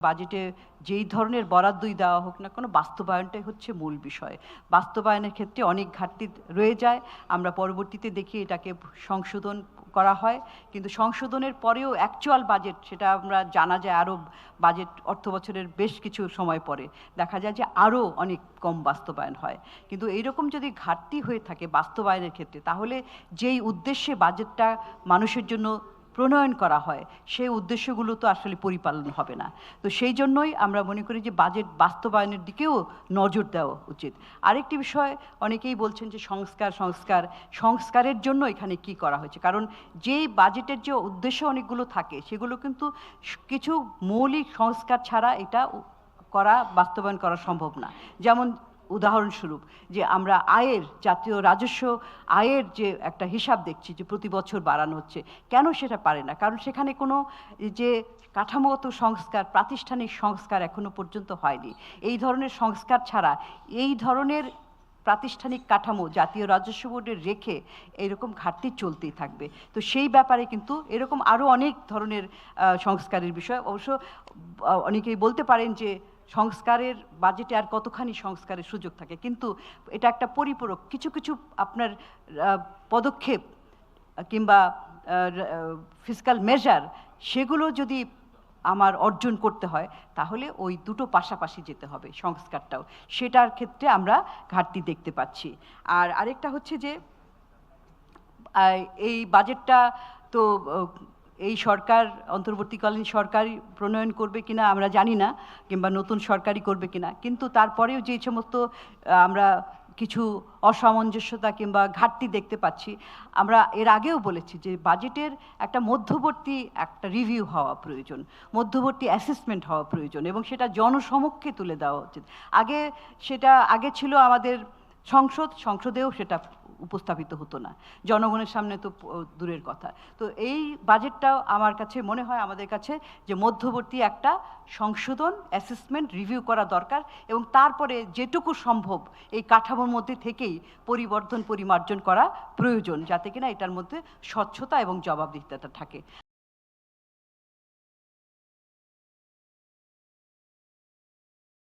বাজেটে যেই ধরনের বরাদ্দই দেওয়া হোক না কোনো, বাস্তবায়নটাই হচ্ছে মূল বিষয়। বাস্তবায়নের ক্ষেত্রে অনেক ঘাটতি রয়ে যায়। আমরা পরবর্তীতে দেখি এটাকে সংশোধন করা হয়। কিন্তু সংশোধনের পরেও অ্যাকচুয়াল বাজেট সেটা আমরা জানা যায় আরও বাজেট অর্থ বছরের বেশ কিছু সময় পরে। দেখা যায় যে আরও অনেক কম বাস্তবায়ন হয়। কিন্তু এইরকম যদি ঘাটতি হয়ে থাকে বাস্তবায়নের ক্ষেত্রে, তাহলে যেই উদ্দেশ্যে বাজেটটা মানুষের জন্য প্রণয়ন করা হয়, সেই উদ্দেশ্যগুলো তো আসলে পরিপালন হবে না। তো সেই জন্যই আমরা মনে করি যে বাজেট বাস্তবায়নের দিকেও নজর দেওয়া উচিত। আরেকটি বিষয়, অনেকেই বলছেন যে সংস্কার সংস্কার, সংস্কারের জন্য এখানে কি করা হয়েছে? কারণ যেই বাজেটের যে উদ্দেশ্য অনেকগুলো থাকে, সেগুলো কিন্তু কিছু মৌলিক সংস্কার ছাড়া এটা করা, বাস্তবায়ন করা সম্ভব না। যেমন উদাহরণস্বরূপ যে আমরা আয়ের জাতীয় রাজস্ব, আয়ের যে একটা হিসাব দেখছি যে প্রতি বছর বাড়ানো হচ্ছে, কেন সেটা পারে না? কারণ সেখানে কোনো যে কাঠামোগত সংস্কার, প্রাতিষ্ঠানিক সংস্কার এখনও পর্যন্ত হয়নি। এই ধরনের সংস্কার ছাড়া এই ধরনের প্রাতিষ্ঠানিক কাঠামো জাতীয় রাজস্ব বোর্ডের রেখে এরকম ঘাটতি চলতেই থাকবে। তো সেই ব্যাপারে কিন্তু এরকম আরও অনেক ধরনের সংস্কারের বিষয়। অবশ্য অনেকেই বলতে পারেন যে সংস্কারের বাজেটে আর কতখানি সংস্কারের সুযোগ থাকে। কিন্তু এটা একটা পরিপূরক, কিছু কিছু আপনার পদক্ষেপ কিংবা ফিজিক্যাল মেজার সেগুলো যদি আমার অর্জন করতে হয়, তাহলে ওই দুটো পাশাপাশি যেতে হবে সংস্কারটাও। সেটার ক্ষেত্রে আমরা ঘাটতি দেখতে পাচ্ছি। আর আরেকটা হচ্ছে যে এই বাজেটটা তো এই সরকার, অন্তর্বর্তীকালীন সরকারই প্রণয়ন করবে কিনা আমরা জানি না, কিংবা নতুন সরকারই করবে কিনা। কিন্তু তারপরেও যে সমস্ত আমরা কিছু অসামঞ্জস্যতা কিংবা ঘাটতি দেখতে পাচ্ছি, আমরা এর আগেও বলেছি যে বাজেটের একটা মধ্যবর্তী একটা রিভিউ হওয়া প্রয়োজন, মধ্যবর্তী অ্যাসেসমেন্ট হওয়া প্রয়োজন, এবং সেটা জনসমক্ষে তুলে দেওয়া উচিত। আগে সেটা, আগে ছিল আমাদের সংসদ, সংসদেও সেটা উপস্থাপিত হতো না। জনগণের সামনে তো দূরের কথা। তো এই বাজেটটাও আমার কাছে মনে হয় আমাদের কাছে যে মধ্যবর্তী একটা সংশোধন অ্যাসেসমেন্ট রিভিউ করা দরকার এবং তারপরে যেটুকু সম্ভব এই কাঠামোর মধ্যে থেকেই পরিবর্ধন পরিমার্জন করা প্রয়োজন যাতে কিনা এটার মধ্যে স্বচ্ছতা এবং জবাবদিহিতাটা থাকে।